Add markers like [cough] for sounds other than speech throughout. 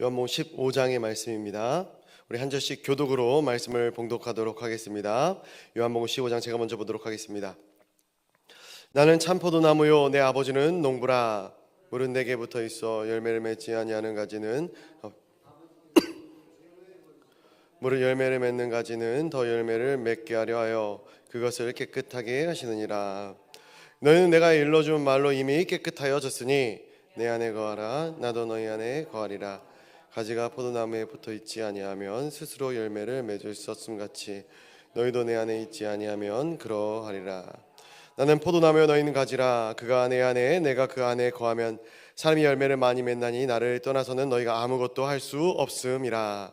요한복음 15장의 말씀입니다. 우리 한 절씩 교독으로 말씀을 봉독하도록 하겠습니다. 요한복음 15장 제가 먼저 보도록 하겠습니다. 나는 참 포도나무요 내 아버지는 농부라 물은 내게 붙어 있어 열매를 맺지 아니하는 가지는 어, [coughs] 물은 열매를 맺는 가지는 더 열매를 맺게 하려 하여 그것을 깨끗하게 하시느니라 너희는 내가 일러준 말로 이미 깨끗하여졌으니 내 안에 거하라 나도 너희 안에 거하리라 가지가 포도나무에 붙어 있지 아니하면 스스로 열매를 맺을 수 없음 같이 너희도 내 안에 있지 아니하면 그러하리라. 나는 포도나무여 너희는 가지라. 그가 내 안에 내가 그 안에 거하면 사람이 열매를 많이 맺나니 나를 떠나서는 너희가 아무것도 할 수 없음이라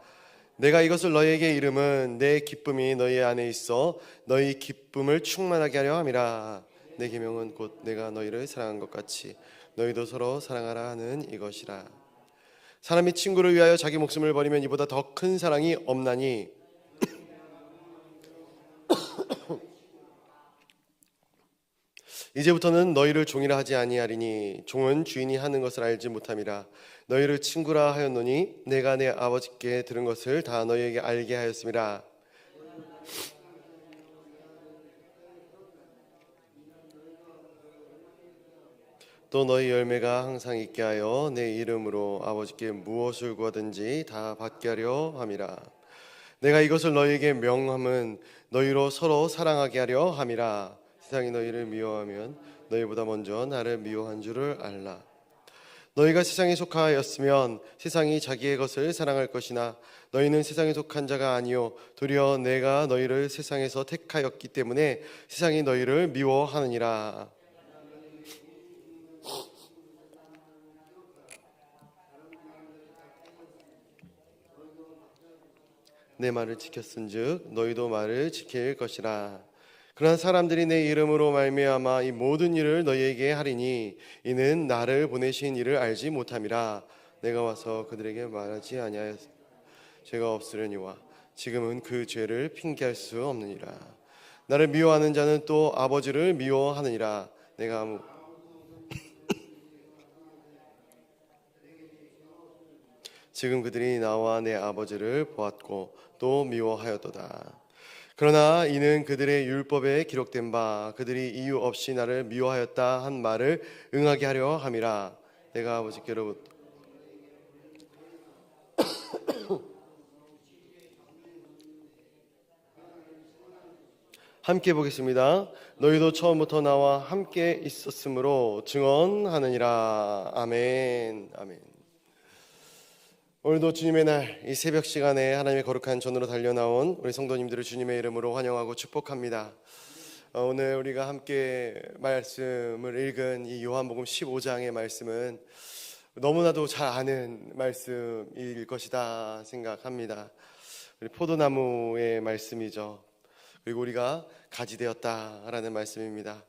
내가 이것을 너희에게 이름은 내 기쁨이 너희 안에 있어 너희 기쁨을 충만하게 하려 함이라. 내 계명은 곧 내가 너희를 사랑한 것 같이 너희도 서로 사랑하라 하는 이것이라. 사람이 친구를 위하여 자기 목숨을 버리면 이보다 더 큰 사랑이 없나니 이제부터는 너희를 종이라 하지 아니하리니 종은 주인이 하는 것을 알지 못함이라. 너희를 친구라 하였노니 내가 내 아버지께 들은 것을 다 너희에게 알게 하였음이라 또 너희 열매가 항상 있게 하여 내 이름으로 아버지께 무엇을 구하든지 다 받게 하려 함이라. 내가 이것을 너희에게 명함은 너희로 서로 사랑하게 하려 함이라 세상이 너희를 미워하면 너희보다 먼저 나를 미워한 줄을 알라. 너희가 세상에 속하였으면 세상이 자기의 것을 사랑할 것이나 너희는 세상에 속한 자가 아니요 도리어 내가 너희를 세상에서 택하였기 때문에 세상이 너희를 미워하느니라. 내 말을 지켰은즉 너희도 말을 지킬 것이라 그러나 사람들이 내 이름으로 말미암아 이 모든 일을 너희에게 하리니 이는 나를 보내신 이를 알지 못함이라. 내가 와서 그들에게 말하지 아니하였 죄가 없으려니와. 지금은 그 죄를 핑계할 수 없느니라. 나를 미워하는 자는 또 아버지를 미워하느니라. 내가 아무 지금 그들이 나와 내 아버지를 보았고 또 미워하였도다. 그러나 이는 그들의 율법에 기록된 바 그들이 이유 없이 나를 미워하였다 한 말을 응하게 하려 함이라. 내가 아버지께로부터 함께 보겠습니다. 너희도 처음부터 나와 함께 있었으므로 증언하느니라. 아멘. 아멘. 오늘도 주님의 날 이 새벽 시간에 하나님의 거룩한 전으로 달려 나온 우리 성도님들을 주님의 이름으로 환영하고 축복합니다. 어, 오늘 우리가 함께 말씀을 읽은 이 요한복음 15장의 말씀은 너무나도 잘 아는 말씀일 것이다 생각합니다. 우리 포도나무의 말씀이죠. 그리고 우리가 가지 되었다라는 말씀입니다.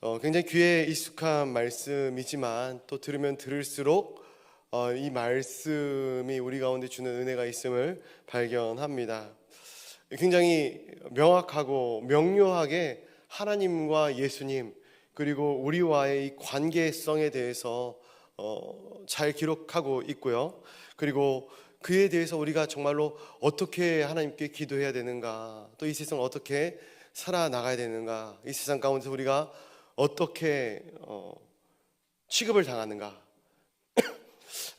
어, 굉장히 귀에 익숙한 말씀이지만 또 들으면 들을수록 어, 이 말씀이 우리 가운데 주는 은혜가 있음을 발견합니다. 굉장히 명확하고 명료하게 하나님과 예수님 그리고 우리와의 이 관계성에 대해서 어, 잘 기록하고 있고요. 그리고 그에 대해서 우리가 정말로 어떻게 하나님께 기도해야 되는가, 또 이 세상을 어떻게 살아나가야 되는가, 이 세상 가운데서 우리가 어떻게 어, 취급을 당하는가,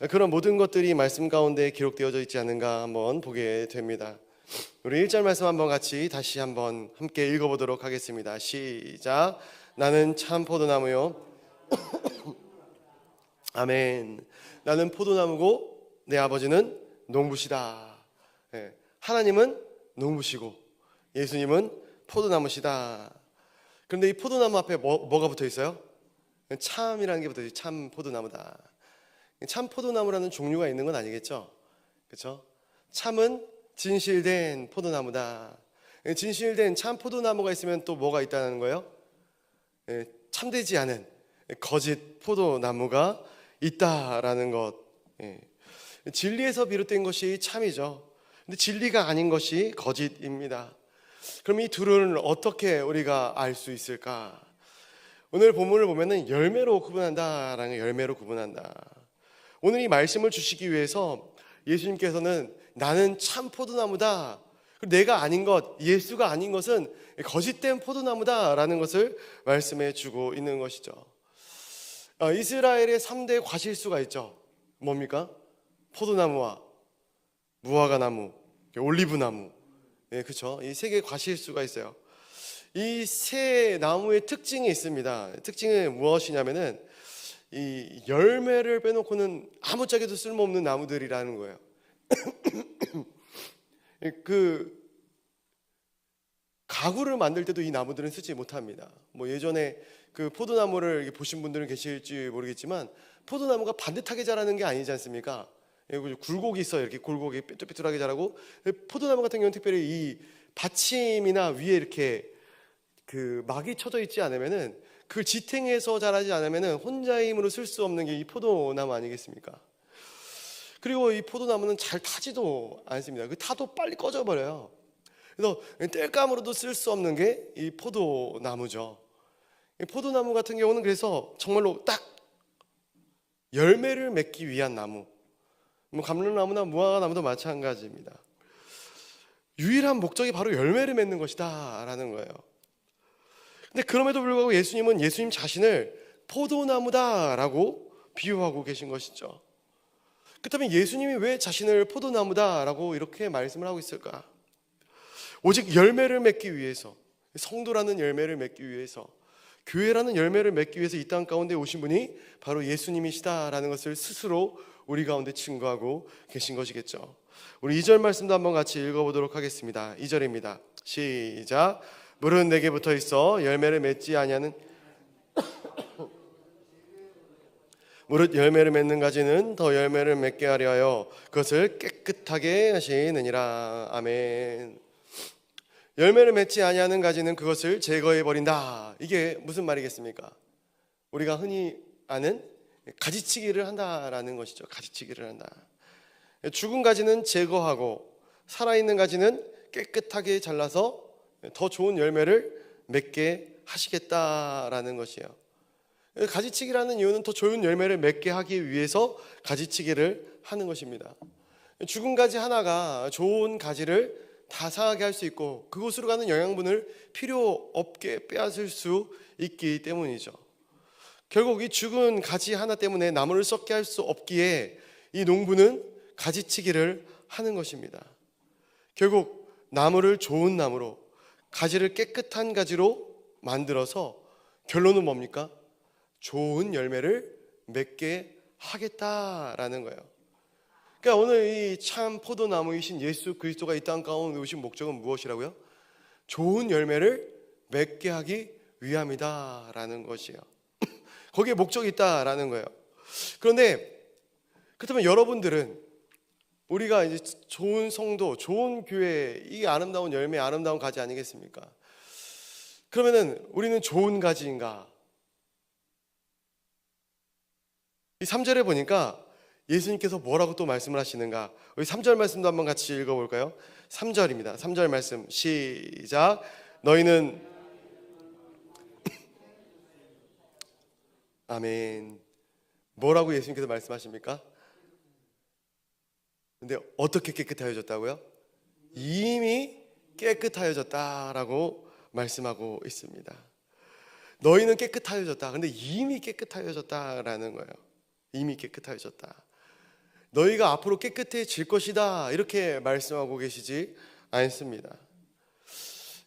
그런 모든 것들이 말씀 가운데 기록되어져 있지 않은가 한번 보게 됩니다. 우리 1절 말씀 한번 같이 다시 한번 함께 읽어보도록 하겠습니다. 시작. 나는 참 포도나무요. [coughs] 아멘. 나는 포도나무고 내 아버지는 농부시다. 예, 하나님은 농부시고 예수님은 포도나무시다. 그런데 이 포도나무 앞에 뭐, 뭐가 붙어 있어요? 참이라는 게 붙어요. 참 포도나무다. 참 포도나무라는 종류가 있는 건 아니겠죠? 그렇죠? 참은 진실된 포도나무다. 진실된 참 포도나무가 있으면 또 뭐가 있다는 거예요? 예, 참되지 않은 거짓 포도나무가 있다라는 것. 예. 진리에서 비롯된 것이 참이죠. 근데 진리가 아닌 것이 거짓입니다. 그럼 이 둘을 어떻게 우리가 알 수 있을까? 오늘 본문을 보면은 열매로 구분한다라는. 열매로 구분한다. 오늘 이 말씀을 주시기 위해서 예수님께서는 나는 참 포도나무다. 내가 아닌 것, 예수가 아닌 것은 거짓된 포도나무다라는 것을 말씀해 주고 있는 것이죠. 어, 이스라엘의 3대 과실수가 있죠. 뭡니까? 포도나무와 무화과 나무, 올리브 나무. 예, 그렇죠. 이세개 과실수가 있어요. 이 세 나무의 특징이 있습니다. 특징은 무엇이냐면은 이 열매를 빼놓고는 아무짝에도 쓸모없는 나무들이라는 거예요. [coughs] 그 가구를 만들 때도 이 나무들은 쓰지 못합니다. 뭐 예전에 그 포도나무를 보신 분들은 계실지 모르겠지만 포도나무가 반듯하게 자라는 게 아니지 않습니까? 굴곡이 있어요. 이렇게 굴곡이 삐뚤삐뚤하게 자라고 포도나무 같은 경우는 특별히 이 받침이나 위에 이렇게 그 막이 쳐져 있지 않으면은 그걸 지탱해서 자라지 않으면은 혼자의 힘으로 쓸 수 없는 게 이 포도나무 아니겠습니까? 그리고 이 포도나무는 잘 타지도 않습니다. 그 타도 빨리 꺼져 버려요. 그래서 땔감으로도 쓸 수 없는 게 이 포도나무죠. 이 포도나무 같은 경우는 그래서 정말로 딱 열매를 맺기 위한 나무. 뭐 감람나무나 무화과나무도 마찬가지입니다. 유일한 목적이 바로 열매를 맺는 것이다라는 거예요. 근데 그럼에도 불구하고 예수님은 예수님 자신을 포도나무다라고 비유하고 계신 것이죠. 그렇다면 예수님이 왜 자신을 포도나무다라고 이렇게 말씀을 하고 있을까? 오직 열매를 맺기 위해서, 성도라는 열매를 맺기 위해서, 교회라는 열매를 맺기 위해서 이 땅 가운데 오신 분이 바로 예수님이시다라는 것을 스스로 우리 가운데 증거하고 계신 것이겠죠. 우리 2절 말씀도 한번 같이 읽어보도록 하겠습니다. 2절입니다. 시작. 물은 내게 붙어 있어 열매를 맺지 아니하는 무릇 열매를 맺는 가지는 더 열매를 맺게 하려 하여 그것을 깨끗하게 하시느니라 아멘. 열매를 맺지 아니하는 가지는 그것을 제거해 버린다. 이게 무슨 말이겠습니까? 우리가 흔히 아는 가지치기를 한다라는 것이죠. 가지치기를 한다. 죽은 가지는 제거하고 살아있는 가지는 깨끗하게 잘라서 더 좋은 열매를 맺게 하시겠다라는 것이에요. 가지치기라는 이유는 더 좋은 열매를 맺게 하기 위해서 가지치기를 하는 것입니다. 죽은 가지 하나가 좋은 가지를 다 상하게 할 수 있고 그곳으로 가는 영양분을 필요 없게 빼앗을 수 있기 때문이죠. 결국 이 죽은 가지 하나 때문에 나무를 썩게 할 수 없기에 이 농부는 가지치기를 하는 것입니다. 결국 나무를 좋은 나무로 가지를 깨끗한 가지로 만들어서 결론은 뭡니까? 좋은 열매를 맺게 하겠다라는 거예요. 그러니까 오늘 이 참 포도나무이신 예수 그리스도가 이 땅 가운데 오신 목적은 무엇이라고요? 좋은 열매를 맺게 하기 위함이다라는 것이에요. [clears throat] 거기에 목적이 있다라는 거예요. 그런데 그렇다면 여러분들은 우리가 이제 좋은 성도, 좋은 교회, 이 아름다운 열매, 아름다운 가지 아니겠습니까? 그러면은 우리는 좋은 가지인가? 이 3절에 보니까 예수님께서 뭐라고 또 말씀을 하시는가? 우리 3절 말씀도 한번 같이 읽어볼까요? 3절입니다. 3절 말씀 시작. 너희는 [laughs] 아멘. 뭐라고 예수님께서 말씀하십니까? 근데 어떻게 깨끗하여졌다고요? 이미 깨끗하여졌다라고 말씀하고 있습니다. 너희는 깨끗하여졌다. 근데 이미 깨끗하여졌다라는 거예요. 이미 깨끗하여졌다. 너희가 앞으로 깨끗해질 것이다. 이렇게 말씀하고 계시지 않습니다.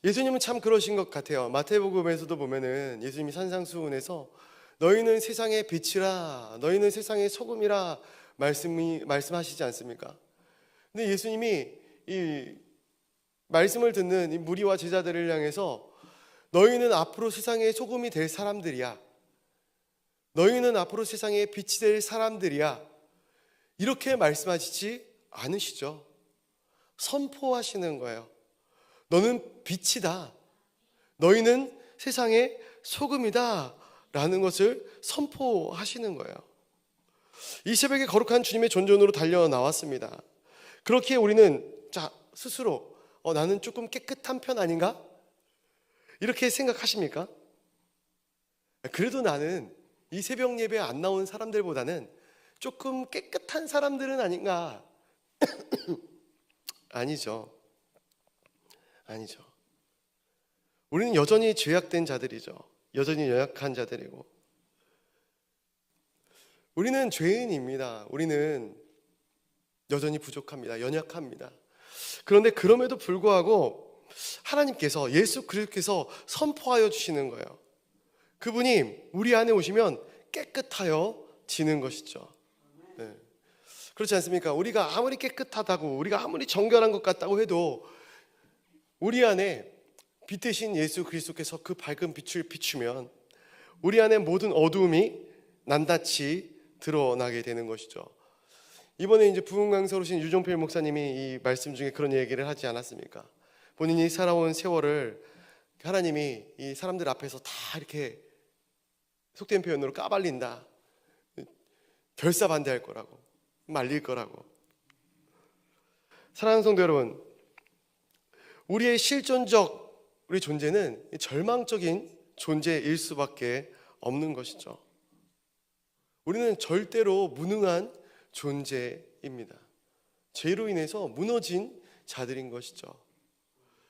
예수님은 참 그러신 것 같아요. 마태복음에서도 보면은 예수님이 산상수훈에서 너희는 세상의 빛이라, 너희는 세상의 소금이라 말씀이 말씀하시지 않습니까? 근데 예수님이 이 말씀을 듣는 이 무리와 제자들을 향해서 너희는 앞으로 세상의 소금이 될 사람들이야. 너희는 앞으로 세상에 빛이 될 사람들이야. 이렇게 말씀하시지 않으시죠. 선포하시는 거예요. 너는 빛이다. 너희는 세상의 소금이다. 라는 것을 선포하시는 거예요. 이 새벽에 거룩한 주님의 존존으로 달려 나왔습니다. 그렇게 우리는 자 스스로 어, 나는 조금 깨끗한 편 아닌가? 이렇게 생각하십니까? 그래도 나는 이 새벽 예배 안 나온 사람들보다는 조금 깨끗한 사람들은 아닌가? [coughs] 아니죠. 아니죠. 우리는 여전히 죄악된 자들이죠. 여전히 연약한 자들이고. 우리는 죄인입니다. 우리는 여전히 부족합니다. 연약합니다. 그런데 그럼에도 불구하고 하나님께서 예수 그리스도께서 선포하여 주시는 거예요. 그분이 우리 안에 오시면 깨끗하여 지는 것이죠. 네. 그렇지 않습니까? 우리가 아무리 깨끗하다고 우리가 아무리 정결한 것 같다고 해도 우리 안에 빛 대신 예수 그리스도께서 그 밝은 빛을 비추면 우리 안에 모든 어두움이 낱낱이 드러나게 되는 것이죠. 이번에 이제 부흥 강사로 오신 유종필 목사님이 이 말씀 중에 그런 얘기를 하지 않았습니까? 본인이 살아온 세월을 하나님이 이 사람들 앞에서 다 이렇게 속된 표현으로 까발린다. 결사 반대할 거라고. 말릴 거라고. 사랑하는 성도 여러분, 우리의 실존적 우리 존재는 절망적인 존재일 수밖에 없는 것이죠. 우리는 절대로 무능한 존재입니다. 죄로 인해서 무너진 자들인 것이죠.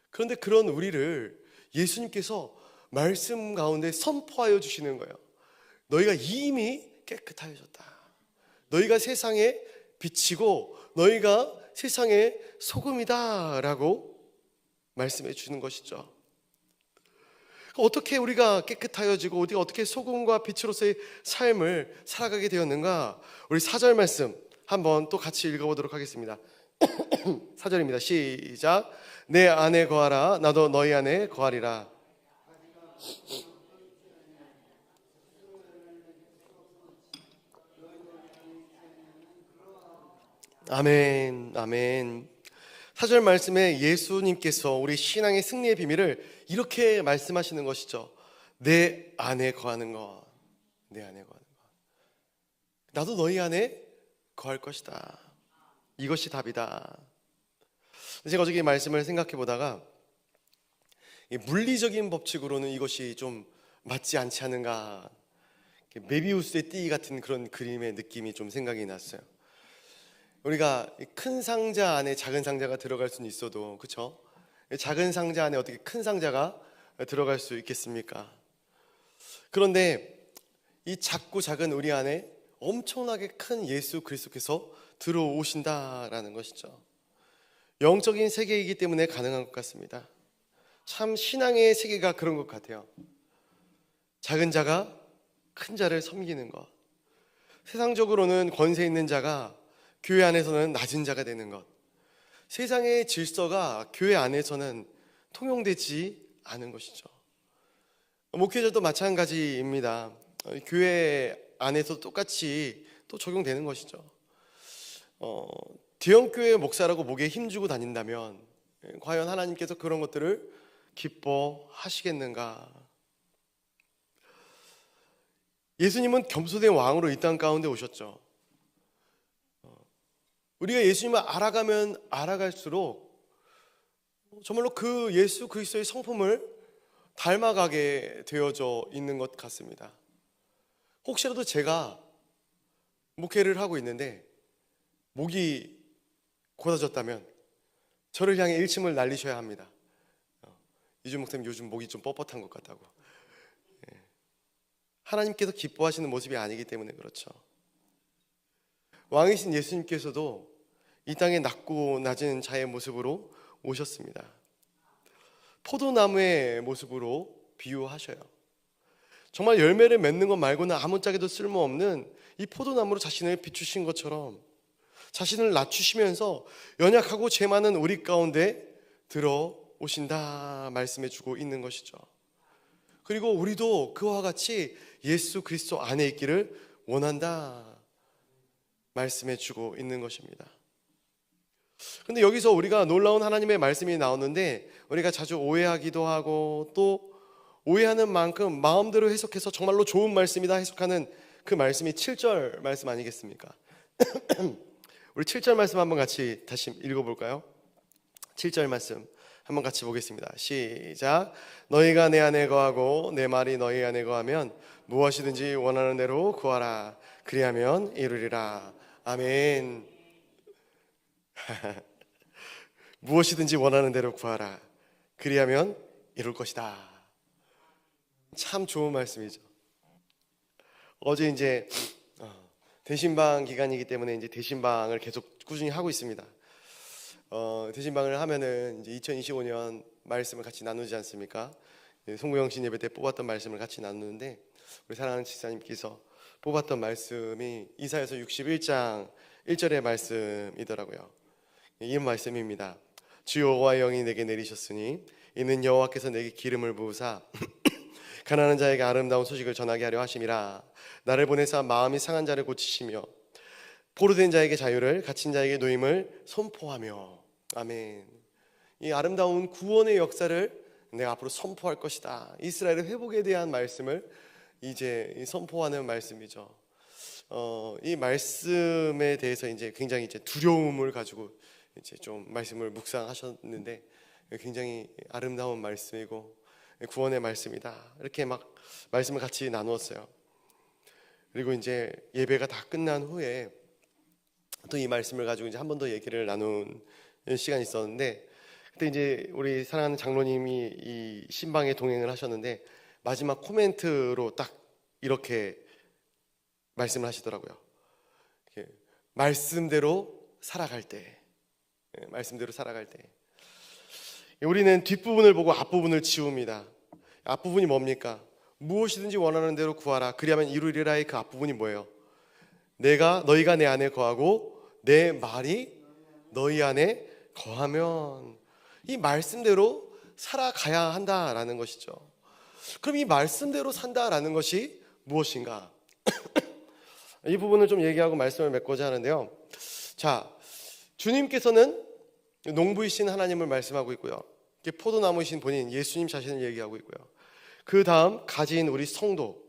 그런데 그런 우리를 예수님께서 말씀 가운데 선포하여 주시는 거예요. 너희가 이미 깨끗하여졌다. 너희가 세상에 빛이고 너희가 세상의 소금이다라고 말씀해 주는 것이죠. 어떻게 우리가 깨끗하여지고 우리가 어떻게 소금과 빛으로서의 삶을 살아가게 되었는가? 우리 사절 말씀 한번 또 같이 읽어보도록 하겠습니다. [coughs] 사절입니다. 시작. 내 안에 거하라. 나도 너희 안에 거하리라. 아멘, 아멘. 사절 말씀에 예수님께서 우리 신앙의 승리의 비밀을 이렇게 말씀하시는 것이죠. 내 안에 거하는 것, 내 안에 거하는 것. 나도 너희 안에 거할 것이다. 이것이 답이다. 제가 어저께 이 말씀을 생각해 보다가 이 물리적인 법칙으로는 이것이 좀 맞지 않지 않은가. 메비우스의 띠 같은 그런 그림의 느낌이 좀 생각이 났어요. 우리가 큰 상자 안에 작은 상자가 들어갈 수는 있어도 그렇죠? 작은 상자 안에 어떻게 큰 상자가 들어갈 수 있겠습니까? 그런데 이 작고 작은 우리 안에 엄청나게 큰 예수 그리스도께서 들어오신다라는 것이죠. 영적인 세계이기 때문에 가능한 것 같습니다. 참 신앙의 세계가 그런 것 같아요. 작은 자가 큰 자를 섬기는 것. 세상적으로는 권세 있는 자가 교회 안에서는 낮은 자가 되는 것. 세상의 질서가 교회 안에서는 통용되지 않은 것이죠. 목회자도 마찬가지입니다. 교회 안에서 똑같이 또 적용되는 것이죠. 어, 대형교회 목사라고 목에 힘주고 다닌다면 과연 하나님께서 그런 것들을 기뻐하시겠는가? 예수님은 겸손의 왕으로 이 땅 가운데 오셨죠. 우리가 예수님을 알아가면 알아갈수록 정말로 그 예수 그리스도의 성품을 닮아가게 되어져 있는 것 같습니다. 혹시라도 제가 목회를 하고 있는데 목이 곧아졌다면 저를 향해 일침을 날리셔야 합니다. 어, 이준 목사님 요즘 목이 좀 뻣뻣한 것 같다고. 예. 하나님께서 기뻐하시는 모습이 아니기 때문에 그렇죠. 왕이신 예수님께서도 이 땅에 낮고 낮은 자의 모습으로 오셨습니다. 포도나무의 모습으로 비유하셔요. 정말 열매를 맺는 것 말고는 아무짝에도 쓸모없는 이 포도나무로 자신을 비추신 것처럼 자신을 낮추시면서 연약하고 죄 많은 우리 가운데 들어오신다 말씀해 주고 있는 것이죠. 그리고 우리도 그와 같이 예수 그리스도 안에 있기를 원한다. 말씀해 주고 있는 것입니다. 근데 여기서 우리가 놀라운 하나님의 말씀이 나오는데 우리가 자주 오해하기도 하고 또 오해하는 만큼 마음대로 해석해서 정말로 좋은 말씀이다 해석하는 그 말씀이 7절 말씀 아니겠습니까? [clears throat] 우리 7절 말씀 한번 같이 다시 읽어볼까요? 7절 말씀 한번 같이 보겠습니다. 시작. 너희가 내 안에 거하고 내 말이 너희 안에 거하면 무엇이든지 원하는 대로 구하라. 그리하면 이루리라. 아멘. [laughs] 무엇이든지 원하는 대로 구하라. 그리하면 이룰 것이다. 참 좋은 말씀이죠. 어제 이제 어, 대신방 기간이기 때문에 이제 대신방을 계속 꾸준히 하고 있습니다. 어, 대신방을 하면은 이제 2025년 말씀을 같이 나누지 않습니까? 예, 송구영신 예배 때 뽑았던 말씀을 같이 나누는데 우리 사랑하는 지사님께서 뽑았던 말씀이 이사에서 61장 1절의 말씀이더라고요. 예, 이 말씀입니다. 주 여호와의 영이 내게 내리셨으니 이는 여호와께서 내게 기름을 부으사 [clears throat] 가난한 자에게 아름다운 소식을 전하게 하려 하심이라 나를 보내사 마음이 상한 자를 고치시며 포로된 자에게 자유를 갇힌 자에게 노임을 선포하며 아멘. 이 아름다운 구원의 역사를 내가 앞으로 선포할 것이다. 이스라엘의 회복에 대한 말씀을 이제 선포하는 말씀이죠. 어, 이 말씀에 대해서 이제 굉장히 이제 두려움을 가지고 이제 좀 말씀을 묵상하셨는데 굉장히 아름다운 말씀이고 구원의 말씀이다. 이렇게 막 말씀을 같이 나누었어요. 그리고 이제 예배가 다 끝난 후에 또 이 말씀을 가지고 이제 한 번 더 얘기를 나눈 시간이 있었는데 그때 이제 우리 사랑하는 장로님이 이 신방에 동행을 하셨는데 마지막 코멘트로 딱 이렇게 말씀을 하시더라고요. 말씀대로 살아갈 때, 예, 말씀대로 살아갈 때, 우리는 뒷부분을 보고 앞부분을 지웁니다. 앞부분이 뭡니까? 무엇이든지 원하는 대로 구하라. 그리하면 이루리라의 그 앞부분이 뭐예요? 내가 너희가 내 안에 거하고 내 말이 너희 안에 거하면 이 말씀대로 살아가야 한다라는 것이죠. 그럼 이 말씀대로 산다라는 것이 무엇인가? [clears throat] 이 부분을 좀 얘기하고 말씀을 맺고자 하는데요. 자, 주님께서는 농부이신 하나님을 말씀하고 있고요. 포도나무이신 본인 예수님 자신을 얘기하고 있고요. 그 다음 가진 우리 성도.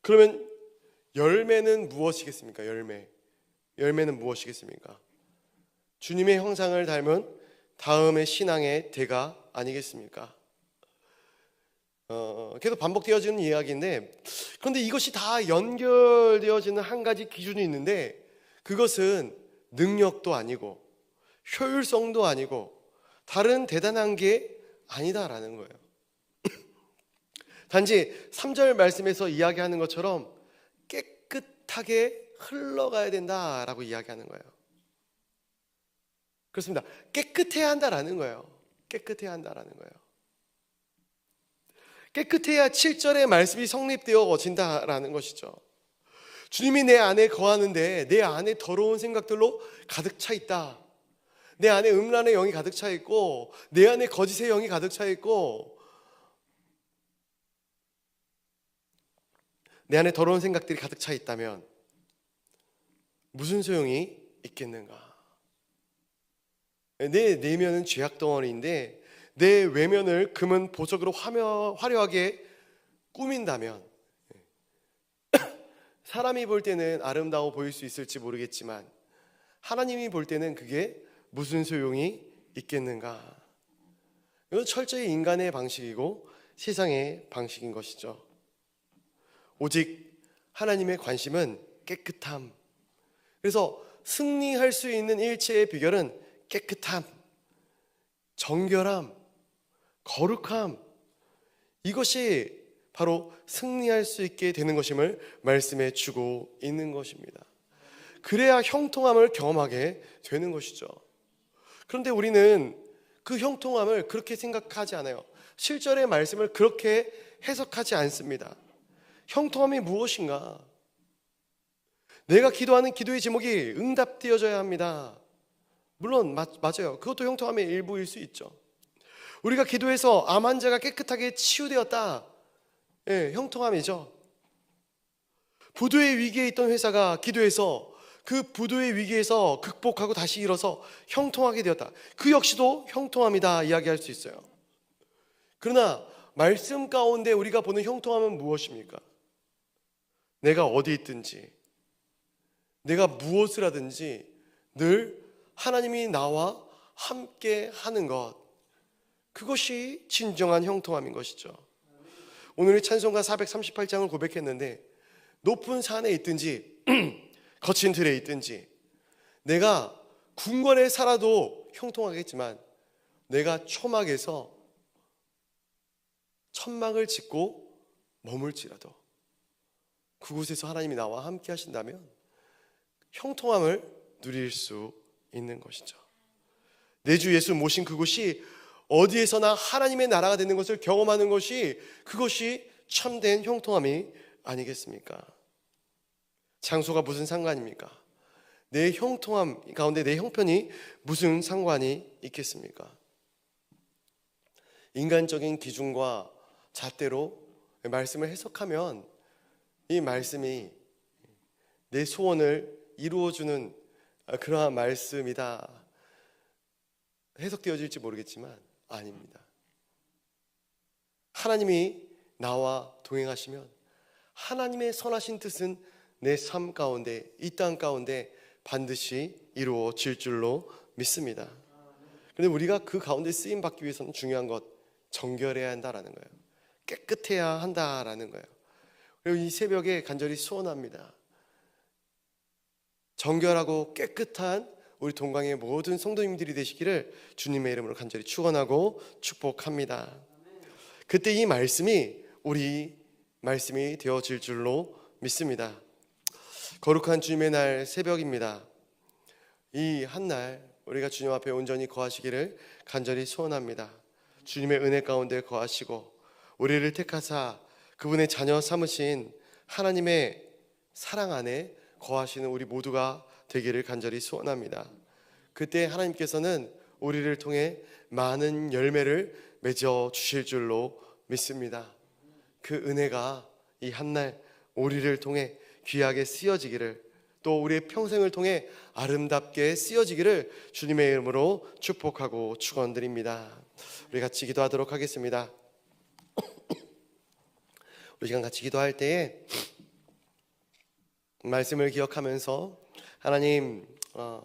그러면 열매는 무엇이겠습니까? 열매. 열매는 무엇이겠습니까? 주님의 형상을 닮은 다음의 신앙의 대가 아니겠습니까? 어, 계속 반복되어지는 이야기인데 그런데 이것이 다 연결되어지는 한 가지 기준이 있는데 그것은 능력도 아니고 효율성도 아니고 다른 대단한 게 아니다라는 거예요. [clears throat] 단지 3절 말씀에서 이야기하는 것처럼 깨끗하게 흘러가야 된다라고 이야기하는 거예요. 그렇습니다. 깨끗해야 한다라는 거예요. 깨끗해야 한다라는 거예요. 깨끗해야 7절의 말씀이 성립되어 진다라는 것이죠. 주님이 내 안에 거하는데 내 안에 더러운 생각들로 가득 차 있다. 내 안에 음란의 영이 가득 차 있고 내 안에 거짓의 영이 가득 차 있고 내 안에 더러운 생각들이 가득 차 있다면 무슨 소용이 있겠는가? 내 내면은 죄악 덩어리인데 내 외면을 금은 보석으로 화며, 화려하게 꾸민다면 사람이 볼 때는 아름다워 보일 수 있을지 모르겠지만 하나님이 볼 때는 그게 무슨 소용이 있겠는가? 이건 철저히 인간의 방식이고 세상의 방식인 것이죠. 오직 하나님의 관심은 깨끗함. 그래서 승리할 수 있는 일체의 비결은 깨끗함, 정결함, 거룩함. 이것이 바로 승리할 수 있게 되는 것임을 말씀해 주고 있는 것입니다. 그래야 형통함을 경험하게 되는 것이죠. 그런데 우리는 그 형통함을 그렇게 생각하지 않아요. 실절의 말씀을 그렇게 해석하지 않습니다. 형통함이 무엇인가? 내가 기도하는 기도의 제목이 응답되어져야 합니다. 물론 맞, 맞아요. 그것도 형통함의 일부일 수 있죠. 우리가 기도해서 암 환자가 깨끗하게 치유되었다. 예, 형통함이죠. 부도의 위기에 있던 회사가 기도해서 그 부도의 위기에서 극복하고 다시 일어서 형통하게 되었다. 그 역시도 형통함이다 이야기할 수 있어요. 그러나 말씀 가운데 우리가 보는 형통함은 무엇입니까? 내가 어디 있든지 내가 무엇을 하든지 늘 하나님이 나와 함께 하는 것 그것이 진정한 형통함인 것이죠. 오늘의 찬송가 438장을 고백했는데 높은 산에 있든지 [clears throat] 거친 들에 있든지 내가 궁궐에 살아도 형통하겠지만 내가 초막에서 천막을 짓고 머물지라도 그곳에서 하나님이 나와 함께 하신다면 형통함을 누릴 수 있는 것이죠. 내 주 예수 모신 그곳이 어디에서나 하나님의 나라가 되는 것을 경험하는 것이 그것이 참된 형통함이 아니겠습니까? 장소가 무슨 상관입니까? 내 형통함 가운데 내 형편이 무슨 상관이 있겠습니까? 인간적인 기준과 잣대로 말씀을 해석하면 이 말씀이 내 소원을 이루어주는 그러한 말씀이다 해석되어질지 모르겠지만 아닙니다. 하나님이 나와 동행하시면 하나님의 선하신 뜻은 내 삶 가운데 이 땅 가운데 반드시 이루어질 줄로 믿습니다. 그런데 우리가 그 가운데 쓰임 받기 위해서는 중요한 것 정결해야 한다라는 거예요. 깨끗해야 한다라는 거예요. 그리고 이 새벽에 간절히 소원합니다. 정결하고 깨끗한 우리 동강의 모든 성도님들이 되시기를 주님의 이름으로 간절히 축원하고 축복합니다. 그때 이 말씀이 우리 말씀이 되어질 줄로 믿습니다. 거룩한 주님의 날 새벽입니다. 이 한 날 우리가 주님 앞에 온전히 거하시기를 간절히 소원합니다. 주님의 은혜 가운데 거하시고 우리를 택하사 그분의 자녀 삼으신 하나님의 사랑 안에 거하시는 우리 모두가 되기를 간절히 소원합니다. 그때 하나님께서는 우리를 통해 많은 열매를 맺어 주실 줄로 믿습니다. 그 은혜가 이 한날 우리를 통해 귀하게 쓰여지기를 또 우리의 평생을 통해 아름답게 쓰여지기를 주님의 이름으로 축복하고 축원드립니다. 우리 같이 기도하도록 하겠습니다. 우리 시간 같이 기도할 때에 말씀을 기억하면서 하나님 어,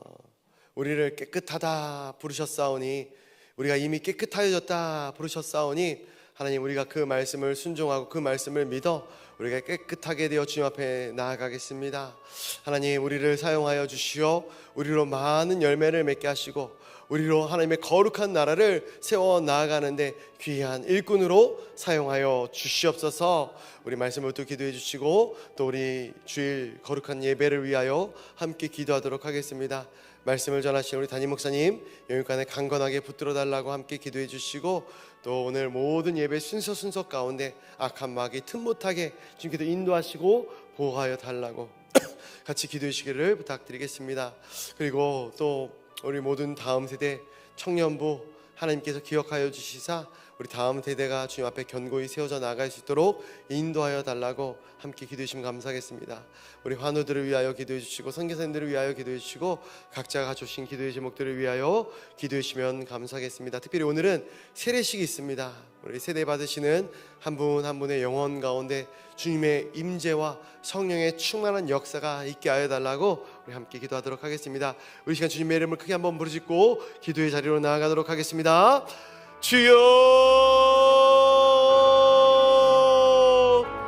우리를 깨끗하다 부르셨사오니 우리가 이미 깨끗하여졌다 부르셨사오니 하나님 우리가 그 말씀을 순종하고 그 말씀을 믿어 우리가 깨끗하게 되어 주님 앞에 나아가겠습니다. 하나님 우리를 사용하여 주시어 우리로 많은 열매를 맺게 하시고 우리로 하나님의 거룩한 나라를 세워 나아가는데 귀한 일꾼으로 사용하여 주시옵소서. 우리 말씀을 또 기도해 주시고 또 우리 주일 거룩한 예배를 위하여 함께 기도하도록 하겠습니다. 말씀을 전하신 우리 담임 목사님 영육간에 강건하게 붙들어 달라고 함께 기도해 주시고 또 오늘 모든 예배 순서 순서 가운데 악한 마귀 틈 못하게 주님께서 인도하시고 보호하여 달라고 [clears throat] 같이 기도해 주시기를 부탁드리겠습니다. 그리고 또 우리 모든 다음 세대 청년부 하나님께서 기억하여 주시사 우리 다음 세대가 주님 앞에 견고히 세워져 나갈 수 있도록 인도하여 달라고 함께 기도해 주시면 감사하겠습니다. 우리 환우들을 위하여 기도해 주시고 선교사님들을 위하여 기도해 주시고 각자가 가져오신 기도의 제목들을 위하여 기도해 주시면 감사하겠습니다. 특별히 오늘은 세례식이 있습니다. 우리 세대 받으시는 한 분 한 분의 영혼 가운데 주님의 임재와 성령의 충만한 역사가 있게 하여 달라고 우리 함께 기도하도록 하겠습니다. 우리 시간 주님의 이름을 크게 한번 부르짖고 기도의 자리로 나아가도록 하겠습니다. 주여